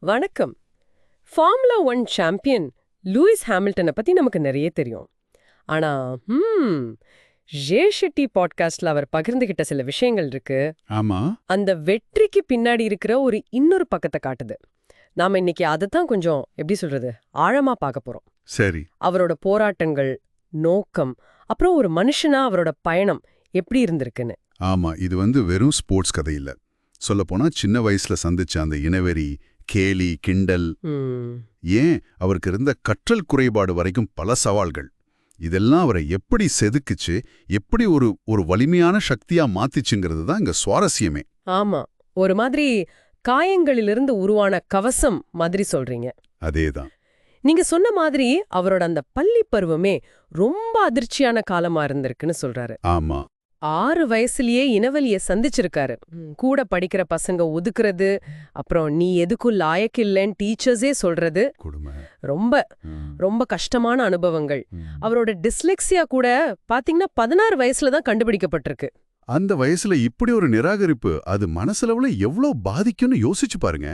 வணக்கம். Formula one champion Lewis ஹாமில்டனை பத்தி நமக்கு நிறைய தெரியும். ஆனா ஹம் ஜே ஷெட்டி பாட்காஸ்ட்ல அவர் பகிர்ந்துகிட்ட சில விஷயங்கள் இருக்கு. ஆமா. அந்த வெற்றிக்கு பின்னாடி இருக்கிற ஒரு இன்னொரு பக்கத்தை காட்டுது. நாம இன்னைக்கு அதை தான் கொஞ்சம் எப்படி சொல்றது ஆழமா பார்க்க போறோம். சரி. அவரோட போராட்டங்கள் நோக்கம் அப்புறம் ஒரு மனுஷனா அவரோட பயணம் எப்படி இருந்திருக்குன்னு. ஆமா இது வந்து வெறும் ஸ்போர்ட்ஸ் கதை இல்ல. சொல்லப்போனா சின்ன வயசுல சந்திச்ச அந்த இனவெறி கேலி கிண்டல். ஏன்? அவருக்கு இருந்த கற்றல் குறைபாடு வரைக்கும் பல சவால்கள். இதெல்லாம் அவரை எப்படி செதுக்குச்சு? எப்படி ஒரு ஒரு வலிமையான சக்தியா மாத்திச்சுங்கிறது தான் இங்க சுவாரஸ்யமே. ஆமா. ஒரு மாதிரி காயங்களிலிருந்து உருவான கவசம் மாதிரி சொல்றீங்க. அதேதான் நீங்க சொன்ன மாதிரி அவரோட அந்த பள்ளி பருவமே ரொம்ப அதிர்ச்சியான காலமா இருந்திருக்குன்னு சொல்றாரு. ஆமா. ஆறு வயசுலயே இனவலிய சந்திச்சிருக்காரு. கூட படிக்கிற பசங்க ஒதுக்குறது அப்புறம் நீ எதுக்கும் லாயக்கில்லைன்னு டீச்சர்ஸே சொல்றது ரொம்ப ரொம்ப கஷ்டமான அனுபவங்கள். அவரோட டிஸ்லெக்சியா கூட பாத்தீங்கன்னா பதினாறு வயசுல தான் கண்டுபிடிக்கப்பட்டிருக்கு. அந்த வயசுல இப்படி ஒரு நிராகரிப்பு அது மனசளவுல எவ்வளோ பாதிக்கும்னு யோசிச்சு பாருங்க.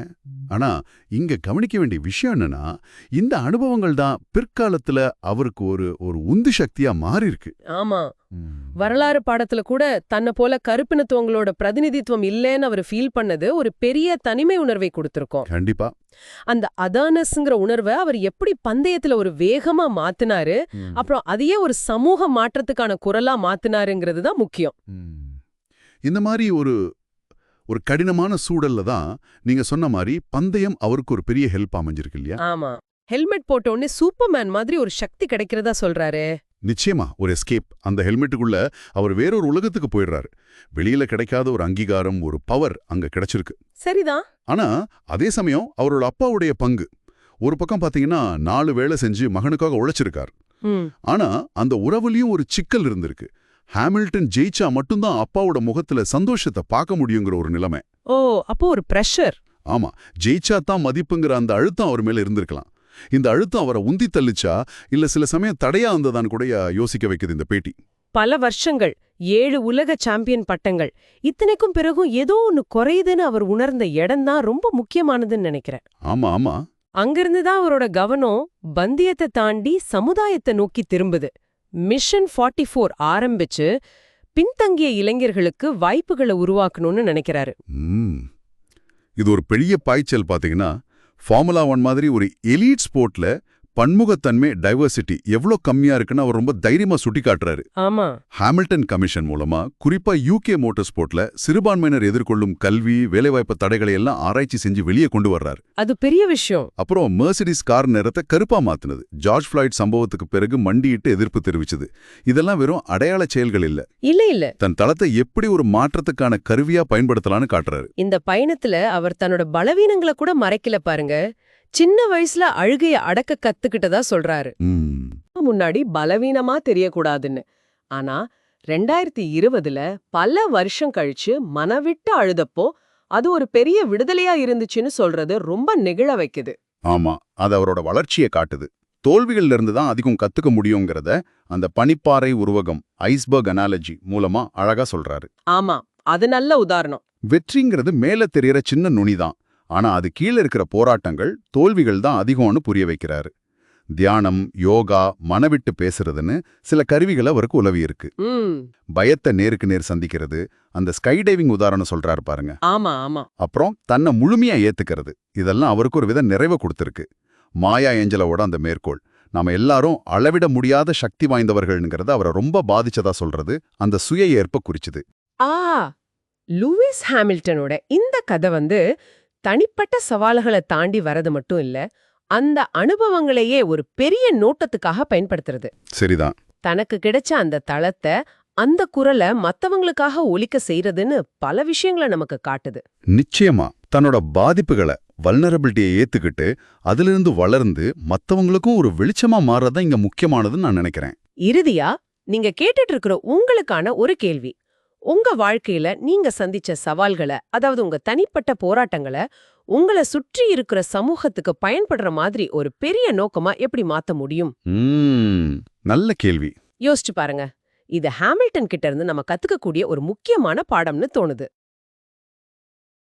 ஆனா இங்க கவனிக்க வேண்டிய விஷயம் என்னன்னா இந்த அனுபவங்கள் தான் பிற்காலத்துல அவருக்கு ஒரு ஒரு உந்து சக்தியா மாறி இருக்கு ஆமா. வரலாறு பாடத்துல கூட தன்னை போல கருப்பினத்துவங்களோட பிரதிநிதித்துவம் இல்லைன்னு அவர் ஃபீல் பண்ணது ஒரு பெரிய தனிமை உணர்வை கொடுத்திருக்கோம். கண்டிப்பா. அந்த அதானஸ்ங்கிற உணர்வை அவர் எப்படி பந்தயத்துல ஒரு வேகமா மாத்தினாரு அப்புறம் அதையே ஒரு சமூக மாற்றத்துக்கான குரலா மாத்தினாருங்கிறது தான் முக்கியம். இந்த மாதிரி ஒரு ஒரு கடினமான சூழல்ல தான் நீங்க சொன்ன மாதிரி பந்தயம் அவருக்கு ஒரு பெரிய ஹெல்ப் அமைஞ்சிருக்கு இல்லையா? ஆமா. ஹெல்மெட் போட்ட உடனே சூப்பர்மேன் மாதிரி ஒரு சக்தி கிடைக்கிறதா சொல்றாரு. நிச்சயமா ஒரு எஸ்கேப் அந்த ஹெல்மெட்டுக்குள்ள அவர் வேறொரு உலகத்துக்கு போயிடுறாரு. வெளியில கிடைக்காத ஒரு அங்கீகாரம் ஒரு பவர் அங்க கிடைச்சிருக்கு. சரிதான். ஆனா அதே சமயம் அவரோட அப்பாவுடைய பங்கு. ஒரு பக்கம் பாத்தீங்கன்னா நாலு வேலை செஞ்சு மகனுக்காக உழைச்சிருக்கார். ஆனா அந்த உறவுலயும் ஒரு சிக்கல் இருந்திருக்கு. ஹாமில்டன் ஜெயிச்சா மட்டும்தான் அப்பாவோட முகத்துல சந்தோஷத்தை பார்க்க முடியுங்கிற ஒரு நிலைமை. ஓ அப்போ ஒரு பிரஷர் ஆமா ஜெயிச்சா தான் மதிப்புங்கிற அந்த அழுத்தம் அவர் மேல இருந்திருக்கலாம். இந்த அழுத்தம் அவரை உந்தி தள்ளிச்சா? இல்ல சில சமயம் தடையா இருந்ததான்னு கூட யோசிக்க வைக்குது இந்த பேட்டி. பல வருஷங்கள் ஏழு உலக சாம்பியன் பட்டங்கள் இத்தனைக்கும் பிறகும் ஏதோ ஒன்னு குறையுதுன்னு அவர் உணர்ந்த இடம் தான் ரொம்ப முக்கியமானதுன்னு நினைக்கிறேன். ஆமா ஆமா. அங்கிருந்து தான் அவரோட கவனம் பந்தயத்தை தாண்டி சமுதாயத்தை நோக்கி திரும்புது. மிஷன் 44 ஃபோர் ஆரம்பிச்சு பின்தங்கிய இளைஞர்களுக்கு வாய்ப்புகளை உருவாக்கணும்னு நினைக்கிறாரு. இது ஒரு பெரிய பாய்ச்சல் பாத்தீங்கன்னா ஃபார்முலா ஒன் மாதிரி ஒரு எலீட் ஸ்போர்ட்ல பன்முகத்தன்மை டைவர்சிட்டி எவ்வளோ கம்மியா இருக்குன்னு அவர் ரொம்ப தைரியமா சுட்டி காட்டுறாரு ஆமா. ஹாமில்டன் கமிஷன் மூலமா குறிப்பா யூகே மோட்டார் ஸ்போர்ட்ல சிறுபான்மையினர் எதிர்கொள்ளும் கல்வி வேலைவாய்ப்பு தடைகளை எல்லாம் ஆராய்ச்சி செஞ்சு வெளியே கொண்டு வர்றாரு. அது பெரிய விஷயம். அப்புறம் மெர்சிடிஸ் கார் நிறத்தை கருப்பா மாத்துனது. ஜார்ஜ் ஃபிளாய்ட் சம்பவத்துக்கு பிறகு மண்டியிட்டு எதிர்ப்பு தெரிவிச்சது. இதெல்லாம் வெறும் அடையாள செயல்கள் இல்ல. இல்ல இல்ல. தன் தளத்தை எப்படி ஒரு மாற்றத்துக்கான கருவியா பயன்படுத்தலாம்னு காட்டுறாரு. இந்த பயணத்துல அவர் தன்னோட பலவீனங்களை கூட மறைக்கல பாருங்க. சின்ன வயசுல அழுகைய அடக்க கத்துக்கிட்டதா சொல்றாரு. முன்னாடி பலவீனமா தெரியக்கூடாதுன்னு. ஆனா ரெண்டாயிரத்தி இருபதுல பல வருஷம் கழிச்சு மனவிட்டு அழுதப்போ அது ஒரு பெரிய விடுதலையா இருந்துச்சுன்னு சொல்றது ரொம்ப நெகிழ வைக்குது. ஆமா அது அவரோட வளர்ச்சியை காட்டுது. தோல்விகள்ல இருந்து தான் அதிகம் கத்துக்க முடியுங்கிறத அந்த பனிப்பாறை உருவகம் ஐஸ்பர்க் அனாலஜி மூலமா அழகா சொல்றாரு. ஆமா அது நல்ல உதாரணம். வெற்றிங்கிறது மேல தெரியற சின்ன நுனிதான். ஆனா அது கீழே இருக்கிற போராட்டங்கள் தோல்விகள் தான் அதிகம்னு புரிய வைக்கிறாரு. தியானம் யோகா மனவிட்டு பேசுறதுன்னு சில கருவிகள் அவருக்கு உதவி இருக்கு. பயத்தை நேருக்கு நேர் சந்திக்கிறது அந்த ஸ்கை டைவிங் உதாரணம் சொல்றாரு பாருங்க. ஆமா ஆமா. அப்புறம் தன்னை முழுமையா ஏத்துக்கிறது இதெல்லாம் அவருக்கு ஒரு வித நிறைவை கொடுத்திருக்கு. மாயா ஏஞ்சலோட அந்த மேற்கோள் நாம எல்லாரும் அளவிட முடியாத சக்தி வாய்ந்தவர்கள்ங்கிறத அவரை ரொம்ப பாதிச்சதா சொல்றது அந்த சுய ஏற்ப குறிச்சுது. ஆ லூயிஸ் ஹாமில்டனோட இந்த கதை வந்து தனிப்பட்ட சவால்களை தாண்டி வரது மட்டும் இல்ல அந்த அனுபவங்களையே ஒரு பெரிய நோட்டத்துக்காக பயன்படுத்துறது. சரிதான். தனக்கு கிடைச்ச அந்த தளத்தை அந்த குரலை மத்தவங்களுக்காக ஒலிக்க செய்யறதுன்னு பல விஷயங்களை நமக்கு காட்டுது. நிச்சயமா தன்னோட பாதிப்புகளை வல்னரபிலிட்டியை ஏத்துக்கிட்டு அதிலிருந்து வளர்ந்து மத்தவங்களுக்கும் ஒரு வெளிச்சமா மாறதான் இங்க முக்கியமானதுன்னு நான் நினைக்கிறேன். இறுதியா நீங்க கேட்டுட்டு இருக்கிற உங்களுக்கான ஒரு கேள்வி. உங்க வாழ்க்கையில நீங்க சந்திச்ச சவால்களை அதாவது உங்க தனிப்பட்ட போராட்டங்களை உங்களை சுற்றி இருக்கிற சமூகத்துக்கு பயன்படுற மாதிரி ஒரு பெரிய நோக்கமா எப்படி மாத்த முடியும்? நல்ல கேள்வி. யோசிச்சு பாருங்க. இது ஹாமில்டன் கிட்ட இருந்து நம்ம கத்துக்கக்கூடிய ஒரு முக்கியமான பாடம்னு தோணுது.